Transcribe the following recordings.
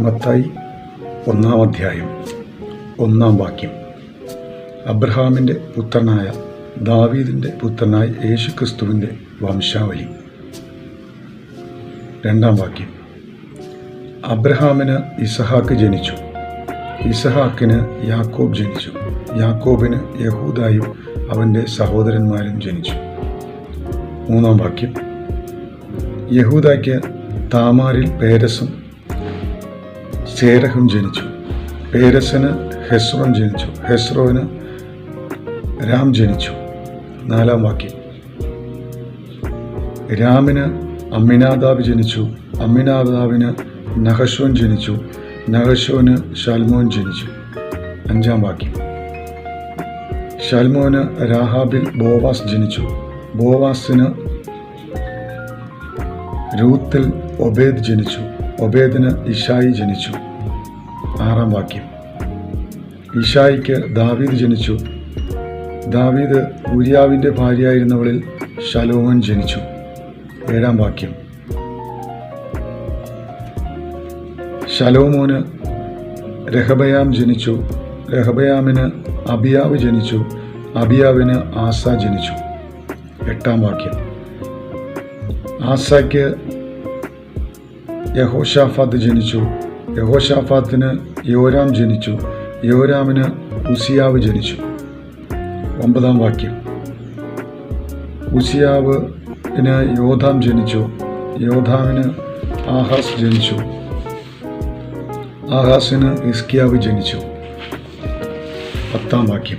മത്തായി ഒന്നാം അധ്യായം ഒന്നാം വാക്യം. അബ്രഹാമിന്റെ പുത്രനായ ദാവീദിന്റെ പുത്രനായ യേശുക്രിസ്തുവിന്റെ വംശാവലി. രണ്ടാം വാക്യം. അബ്രഹാമിന് ഇസഹാക്ക് ജനിച്ചു. ഇസഹാക്കിന് യാക്കോബ് ജനിച്ചു. യാക്കോബിന് യഹൂദായും അവന്റെ സഹോദരന്മാരും ജനിച്ചു. മൂന്നാം വാക്യം. യഹൂദായ്ക്ക് താമാരിൽ പേരസും സേരഹും ജനിച്ചു. പേരസിന് ഹെസ്രോൻ ജനിച്ചു. ഹെസ്രോന് രാം ജനിച്ചു. നാലാം വാക്യം. രാമിന് അമ്മിനാദാബ് ജനിച്ചു. അമ്മിനാദാബിന് നഹശോൻ ജനിച്ചു. നഹശോന് ഷാൽമോൻ ജനിച്ചു. അഞ്ചാം വാക്യം. ഷാൽമോന് രാഹാബിൽ ബോവാസ് ജനിച്ചു. ബോവാസിന് രൂത്തിൽ ഒബേദ് ജനിച്ചു. ഒബേദിന് ഇഷായി ജനിച്ചു. ആറാം വാക്യം. ഇഷായിക്ക് ദാവീദ് ജനിച്ചു. ദാവീദ് ഉരിയാവിന്റെ ഭാര്യയായിരുന്നവളിൽ ശലോമോൻ ജനിച്ചു. ഏഴാം വാക്യം. ശലോമോന് രഹബയാം ജനിച്ചു. രഹബയാമിന് അബിയാവ് ജനിച്ചു. അബിയാവിന് ആസ ജനിച്ചു. എട്ടാം വാക്യം. ആസയ്ക്ക് യഹോഷാഫാത്ത് ജനിച്ചു. യഹോഷാഫാത്തിന് യോരാം ജനിച്ചു. യോരാമിന് ഉസിയാവ് ജനിച്ചു. ഒമ്പതാം വാക്യം. ഉസിയാവിന് യോധാം ജനിച്ചു. യോധാമിന് ആഹാസ് ജനിച്ചു. ആഹാസിന് ഹിസ്കിയാവ് ജനിച്ചു. പത്താം വാക്യം.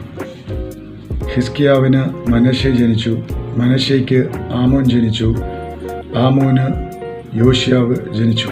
ഹിസ്കിയാവിന് മനശ്ശെ ജനിച്ചു. മനശ്ശയ്ക്ക് ആമോൻ ജനിച്ചു. ആമോന് യോഷ്യാവ് ജനിച്ചു